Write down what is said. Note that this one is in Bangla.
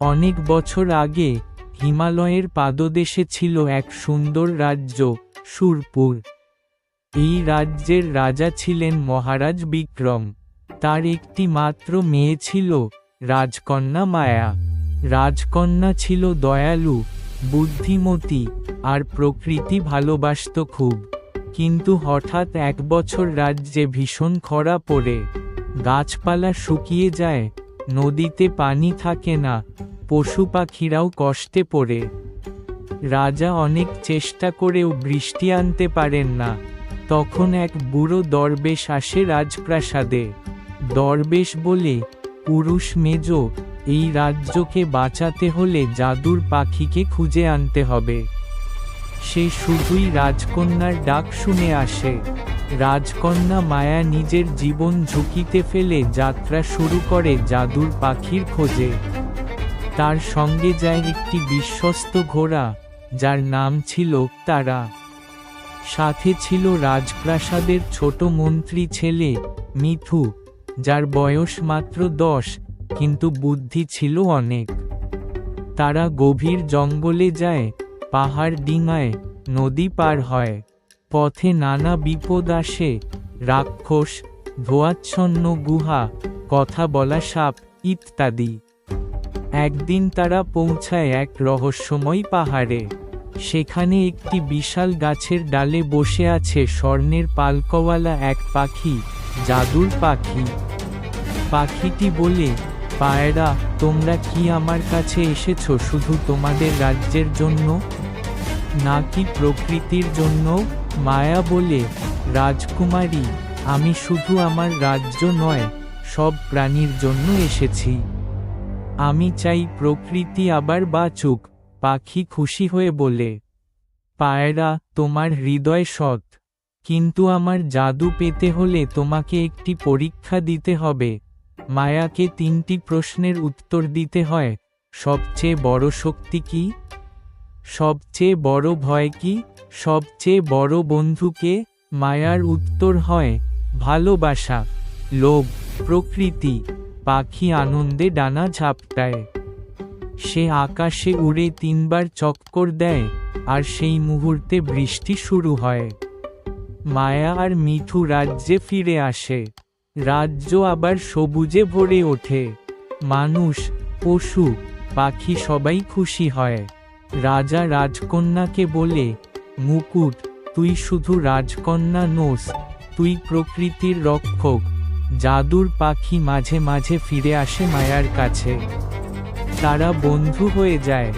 অনেক বছর আগে হিমালয়ের পাদদেশে ছিল এক সুন্দর রাজ্য, সুরপুর। এই রাজ্যের রাজা ছিলেন মহারাজ বিক্রম। তার একটি মাত্র মেয়ে ছিল, রাজকন্যা মায়া। রাজকন্যা ছিল দয়ালু, বুদ্ধিমতী আর প্রকৃতি ভালোবাসত খুব। কিন্তু হঠাৎ এক বছর রাজ্যে ভীষণ খরা পড়ে। গাছপালা শুকিয়ে যায়, নদীতে পানি থাকে না পশু পাখিরাও কষ্টে পড়ে। রাজা অনেক চেষ্টা করেও বৃষ্টি আনতে পারেন না। তখন এক বুড়ো দরবেশ আসে রাজপ্রাসাদে। দরবেশ বলে, পুরুষ মেজ, এই রাজ্যকে বাঁচাতে হলে জাদুর পাখিকে খুঁজে আনতে হবে সে শুধুই রাজকন্যার ডাক শুনে আসে। রাজকন্যা মায়া নিজের জীবন ঝুঁকিতে ফেলে যাত্রা শুরু করে জাদুর পাখির খোঁজে। তার সঙ্গে যায় একটি বিশ্বস্ত ঘোড়া, যার নাম ছিল তারা। সাথে ছিল রাজপ্রাসাদের ছোট মন্ত্রী ছেলে, মিথু, যার বয়স মাত্র দশ, কিন্তু বুদ্ধি ছিল অনেক। তারা গভীর জঙ্গলে যায়, পাহাড় ডিঙায়, নদী পার হয়। পথে নানা বিপদ আসে, রাক্ষস, ধোয়াচ্ছন্ন গুহা, কথা বলা সাপ, ইত্যাদি। একদিন তারা পৌঁছায় এক রহস্যময় পাহাড়ে। সেখানে একটি বিশাল গাছের ডালে বসে আছে স্বর্ণের পালকওয়ালা এক পাখি, জাদুর পাখি। পাখিটি বলে, পায়রা, তোমরা কি আমার কাছে এসেছ শুধু তোমাদের রাজ্যের জন্য? নাকি প্রকৃতির জন্য? মায়া বলে, রাজকুমারী, আমি শুধু আমার রাজ্য নয়, সব প্রাণীর জন্য এসেছি। আমি চাই প্রকৃতি আবার বাঁচুক, পাখি খুশি হয়ে বলে। পায়রা, তোমার হৃদয় সৎ। কিন্তু আমার জাদু পেতে হলে তোমাকে একটি পরীক্ষা দিতে হবে। মায়াকে তিনটি প্রশ্নের উত্তর দিতে হয়, সবচেয়ে বড় শক্তি কি? সবচেয়ে বড় ভয় কি? সবচেয়ে বড় বন্ধুকে মায়ার উত্তর হয়, ভালোবাসা, লোভ, প্রকৃতি। পাখি আনন্দে ডানা ঝাপটায়। সে আকাশে উড়ে তিনবার চক্কর দেয়, আর সেই মুহূর্তে বৃষ্টি শুরু হয়। মায়া আর মিঠু রাজ্যে ফিরে আসে। রাজ্য আবার সবুজে ভরে ওঠে। মানুষ, পশু, পাখি সবাই খুশি হয়। রাজা রাজকন্যাকে বলে, মুকুট, তুই শুধু রাজকন্যা নোস, তুই প্রকৃতির রক্ষক। জাদুর পাখি মাঝে মাঝে ফিরে আসে মায়ার কাছে। তারা বন্ধু হয়ে যায়।